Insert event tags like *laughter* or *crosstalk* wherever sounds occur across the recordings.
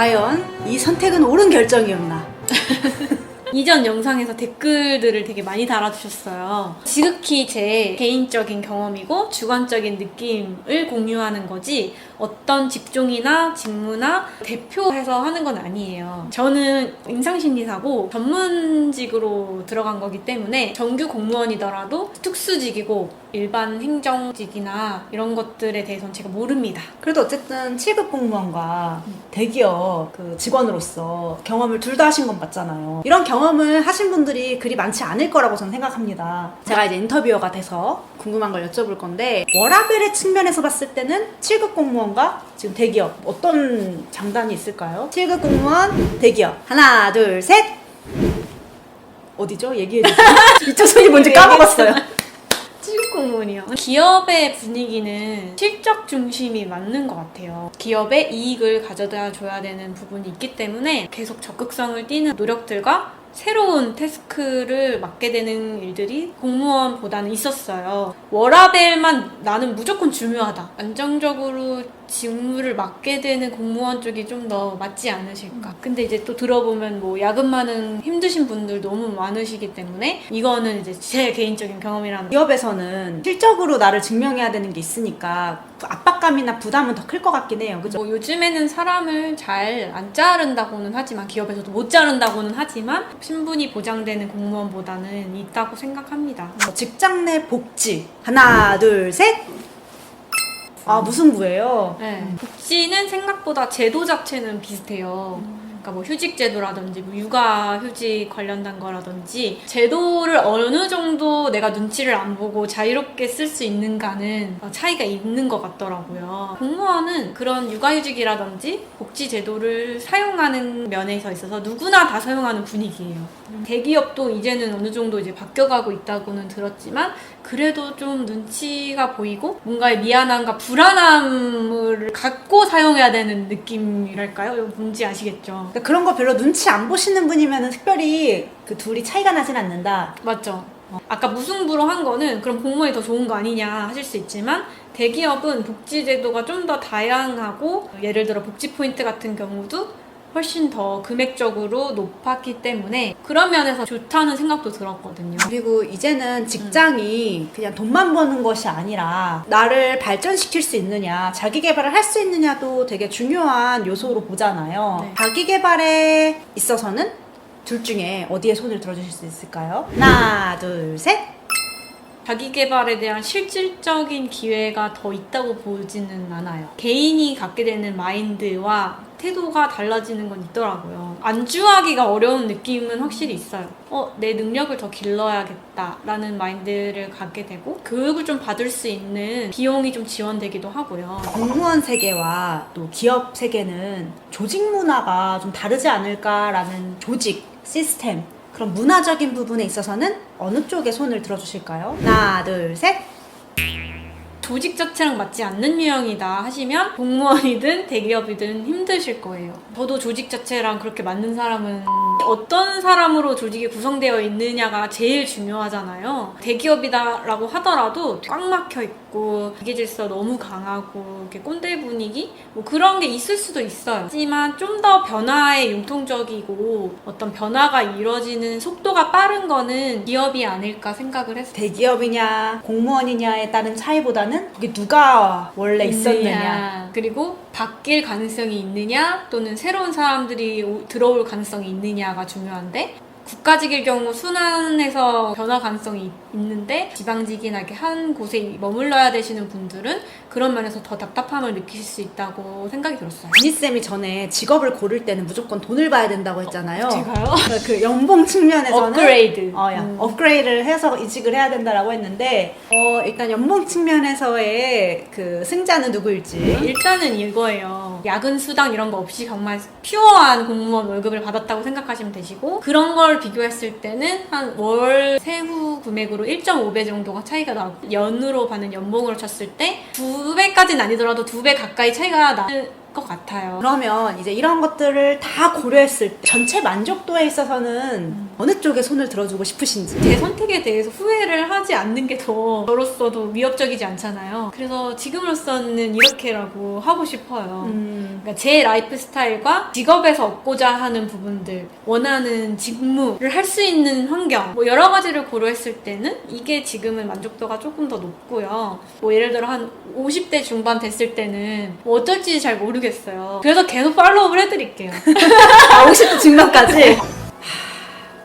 과연 이 선택은 옳은 결정이었나? *laughs* 이전 영상에서 댓글들을 되게 많이 달아주셨어요. 지극히 제 개인적인 경험이고 주관적인 느낌을 공유하는 거지 어떤 직종이나 직무나 대표해서 하는 건 아니에요. 저는 임상심리사고 전문직으로 들어간 거기 때문에 정규 공무원이더라도 특수직이고 일반 행정직이나 이런 것들에 대해서는 제가 모릅니다. 그래도 어쨌든 7급 공무원과 대기업 그 직원으로서 경험을 둘 다 하신 건 맞잖아요. 이런 경험을 하신 분들이 그리 많지 않을 거라고 저는 생각합니다. 제가 이제 인터뷰어가 돼서 궁금한 걸 여쭤볼 건데 워라벨의 측면에서 봤을 때는 7급 공무원과 지금 대기업 어떤 장단이 있을까요? 7급 공무원, 대기업 하나, 둘, 셋. 어디죠? 얘기해 주세요. *laughs* 이쪽 손이 뭔지 까먹었어요. 공무원이요. 기업의 분위기는 실적 중심이 맞는 것 같아요. 기업의 이익을 가져다 줘야 되는 부분이 있기 때문에 계속 적극성을 띠는 노력들과 새로운 태스크를 맡게 되는 일들이 공무원보다는 있었어요. 워라벨만 나는 무조건 중요하다. 안정적으로 직무를 맡게 되는 공무원 쪽이 좀 더 맞지 않으실까. 근데 이제 또 들어보면 뭐 야근 많은 힘드신 분들 너무 많으시기 때문에 이거는 이제 제 개인적인 경험이라는 기업에서는 실적으로 나를 증명해야 되는 게 있으니까 그 압박감이나 부담은 더 클 것 같긴 해요. 그죠? 뭐 요즘에는 사람을 잘 안 자른다고는 하지만 기업에서도 못 자른다고는 하지만 신분이 보장되는 공무원보다는 있다고 생각합니다. 뭐 직장 내 복지 하나 둘 셋. 아 무슨 부예요? 네. 복지는 생각보다 제도 자체는 비슷해요. 그러니까 뭐 휴직 제도라든지 뭐 육아 휴직 관련된 거라든지 제도를 어느 정도 내가 눈치를 안 보고 자유롭게 쓸 수 있는가는 어, 차이가 있는 것 같더라고요. 공무원은 그런 육아휴직이라든지 복지 제도를 사용하는 면에서 있어서 누구나 다 사용하는 분위기예요. 대기업도 이제는 어느 정도 이제 바뀌어가고 있다고는 들었지만 그래도 좀 눈치가 보이고 뭔가의 미안함과 불안함을 갖고 사용해야 되는 느낌이랄까요? 뭔지 아시겠죠? 그러니까 그런 거 별로 눈치 안 보시는 분이면 특별히 그 둘이 차이가 나진 않는다. 맞죠? 어, 아까 무승부로 한 거는 그럼 공무원이 더 좋은 거 아니냐 하실 수 있지만 대기업은 복지 제도가 좀 더 다양하고 예를 들어 복지 포인트 같은 경우도 훨씬 더 금액적으로 높았기 때문에 그런 면에서 좋다는 생각도 들었거든요. 그리고 이제는 직장이 그냥 돈만 버는 것이 아니라 나를 발전시킬 수 있느냐, 자기 개발을 할 수 있느냐도 되게 중요한 요소로 보잖아요. 네. 자기 개발에 있어서는 둘 중에 어디에 손을 들어주실 수 있을까요? 하나, 둘, 셋. 자기 개발에 대한 실질적인 기회가 더 있다고 보지는 않아요. 개인이 갖게 되는 마인드와 태도가 달라지는 건 있더라고요. 안주하기가 어려운 느낌은 확실히 있어요. 어, 내 능력을 더 길러야겠다라는 마인드를 갖게 되고 교육을 좀 받을 수 있는 비용이 좀 지원되기도 하고요. 공무원 세계와 또 기업 세계는 조직 문화가 좀 다르지 않을까라는 조직, 시스템, 그런 문화적인 부분에 있어서는 어느 쪽에 손을 들어주실까요? 하나, 둘, 셋. 조직 자체랑 맞지 않는 유형이다 하시면 공무원이든 대기업이든 힘드실 거예요. 저도 조직 자체랑 그렇게 맞는 사람은 어떤 사람으로 조직이 구성되어 있느냐가 제일 중요하잖아요. 대기업이다라고 하더라도 꽉 막혀 있고 기계 질서 너무 강하고 이렇게 꼰대 분위기 뭐 그런 게 있을 수도 있어요. 하지만 좀 더 변화에 융통적이고 어떤 변화가 이루어지는 속도가 빠른 거는 기업이 아닐까 생각을 했어요. 대기업이냐 공무원이냐에 따른 차이보다는 거기 누가 원래 있었느냐? 그리고 바뀔 가능성이 있느냐? 또는 새로운 사람들이 오- 들어올 가능성이 있느냐가 중요한데 국가직일 경우 순환해서 변화 가능성이 있- 있는데 지방직이나 이렇게 한 곳에 머물러야 되시는 분들은 그런 면에서 더 답답함을 느끼실 수 있다고 생각이 들었어요. 지니쌤이 전에 직업을 고를 때는 무조건 돈을 봐야 된다고 했잖아요 제가요? 그 연봉 측면에서는 업그레이드. 어, 야, 음. 업그레이드를 해서 이직을 해야 된다라고 했는데 어, 일단 연봉 측면에서의 그 승자는 누구일지 일단은 이거예요. 야근 수당 이런 거 없이 정말 퓨어한 공무원 월급을 받았다고 생각하시면 되시고 그런 걸 비교했을 때는 한 월 세후 금액으로 1.5배 정도가 차이가 나고 연으로 받는 연봉으로 쳤을 때두 배까지는 아니더라도 두배 가까이 차이가 나는 것 같아요. 그러면 이제 이런 것들을 다 고려했을 때 전체 만족도에 있어서는 어느 쪽에 손을 들어주고 싶으신지. 제 선택에 대해서 후회를 하지 않는 게 더 저로서도 위협적이지 않잖아요. 그래서 지금으로서는 이렇게라고 하고 싶어요. 음, 그러니까 제 라이프 스타일과 직업에서 얻고자 하는 부분들, 원하는 직무를 할 수 있는 환경, 뭐 여러 가지를 고려했을 때는 이게 지금은 만족도가 조금 더 높고요. 뭐 예를 들어 한 50대 중반 됐을 때는 뭐 어떨지 잘 모르겠어요. 그래서 계속 팔로우를 해드릴게요. *laughs* 아, 50대 중반까지. *laughs*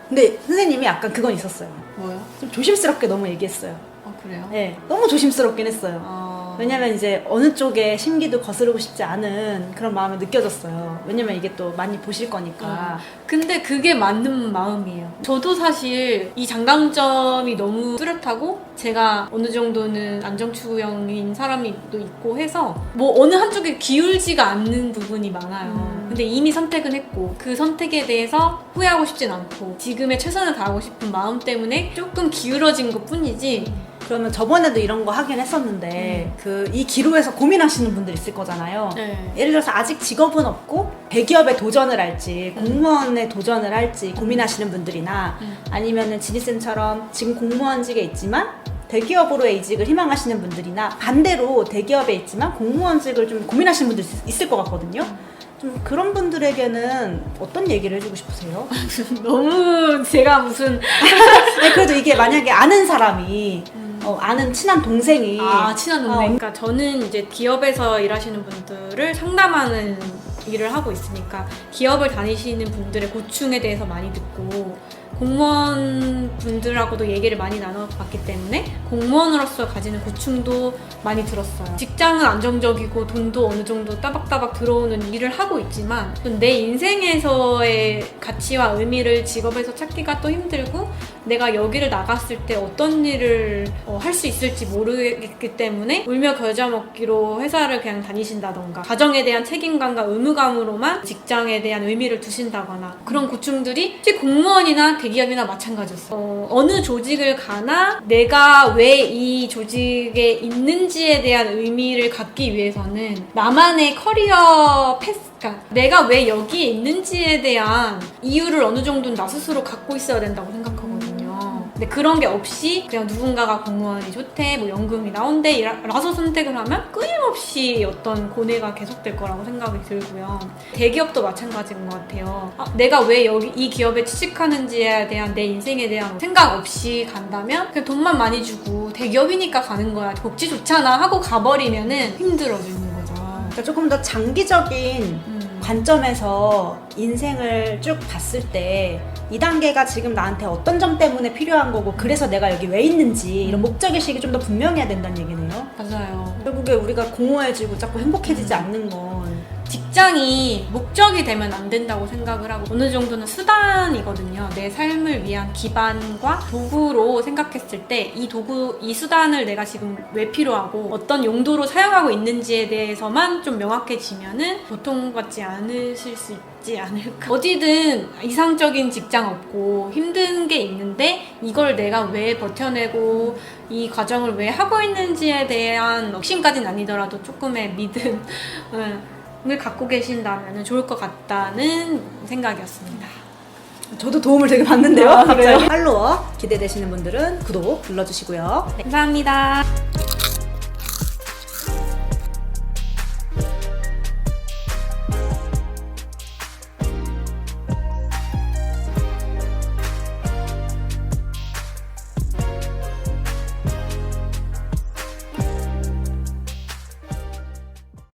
근데 선생님이 약간 그건 있었어요. 뭐요? 좀 조심스럽게 너무 얘기했어요. 아 그래요? 네, 너무 조심스럽긴 했어요. 아... 왜냐면 이제 어느 쪽에 심기도 거스르고 싶지 않은 그런 마음이 느껴졌어요. 왜냐면 이게 또 많이 보실 거니까. 근데 그게 맞는 마음이에요. 저도 사실 이 장단점이 너무 뚜렷하고 제가 어느 정도는 안정추구형인 사람이 또 있고 해서 뭐 어느 한쪽에 기울지가 않는 부분이 많아요. 음. 근데 이미 선택은 했고 그 선택에 대해서 후회하고 싶진 않고 지금의 최선을 다하고 싶은 마음 때문에 조금 기울어진 것 뿐이지 그러면 저번에도 이런 거 하긴 했었는데 그 이 기로에서 고민하시는 분들 있을 거잖아요. 네. 예를 들어서 아직 직업은 없고 대기업에 도전을 할지 공무원에 도전을 할지 고민하시는 분들이나 음. 아니면은 지니쌤처럼 지금 공무원직에 있지만 대기업으로의 이직을 희망하시는 분들이나 반대로 대기업에 있지만 공무원직을 좀 고민하시는 분들 있- 있을 것 같거든요. 좀 그런 분들에게는 어떤 얘기를 해주고 싶으세요? *laughs* 너무 제가 무슨 아니, *laughs* 그래도 이게 만약에 아는 사람이 어, 아는 친한 동생이 아 친한 동생. 어, 그러니까 저는 이제 기업에서 일하시는 분들을 상담하는 일을 하고 있으니까 기업을 다니시는 분들의 고충에 대해서 많이 듣고 공무원 분들하고도 얘기를 많이 나눠봤기 때문에 공무원으로서 가지는 고충도 많이 들었어요. 직장은 안정적이고 돈도 어느 정도 따박따박 들어오는 일을 하고 있지만 내 인생에서의 가치와 의미를 직업에서 찾기가 또 힘들고 내가 여기를 나갔을 때 어떤 일을 할수 있을지 모르겠기 때문에 울며 겨자 먹기로 회사를 그냥 다니신다던가 가정에 대한 책임감과 의무감으로만 직장에 대한 의미를 두신다거나 그런 고충들이 혹시 공무원이나 대기업이나 마찬가지였어. 어, 어느 조직을 가나 내가 왜 이 조직에 있는지에 대한 의미를 갖기 위해서는 나만의 커리어 패스 그러니까 내가 왜 여기에 있는지에 대한 이유를 어느 정도는 나 스스로 갖고 있어야 된다고 생각하거든요. 근데 그런 게 없이 그냥 누군가가 공무원이 좋대, 뭐 연금이 나온대 라서 선택을 하면 끊임없이 어떤 고뇌가 계속될 거라고 생각이 들고요. 대기업도 마찬가지인 것 같아요. 아, 내가 왜 여기 이 기업에 취직하는지에 대한 내 인생에 대한 생각 없이 간다면 그냥 돈만 많이 주고 대기업이니까 가는 거야. 복지 좋잖아 하고 가버리면은 힘들어지는 거죠. 그러니까 조금 더 장기적인 음. 관점에서 인생을 쭉 봤을 때 이 단계가 지금 나한테 어떤 점 때문에 필요한 거고 그래서 내가 여기 왜 있는지 이런 목적의식이 좀 더 분명해야 된다는 얘기네요. 맞아요. 결국에 우리가 공허해지고 자꾸 행복해지지 않는 건 직장이 목적이 되면 안 된다고 생각을 하고 어느 정도는 수단이거든요. 내 삶을 위한 기반과 도구로 생각했을 때 이 도구, 이 수단을 내가 지금 왜 필요하고 어떤 용도로 사용하고 있는지에 대해서만 좀 명확해지면은 고통받지 않으실 수 있지 않을까. 어디든 이상적인 직장 없고 힘든 게 있는데 이걸 내가 왜 버텨내고 이 과정을 왜 하고 있는지에 대한 확신까지는 아니더라도 조금의 믿음. *laughs* 응. 을 갖고 계신다면 좋을 것 같다는 생각이었습니다. 저도 도움을 되게 받는데요. 아? 갑자기 팔로워 기대되시는 분들은 구독 눌러주시고요. 감사합니다.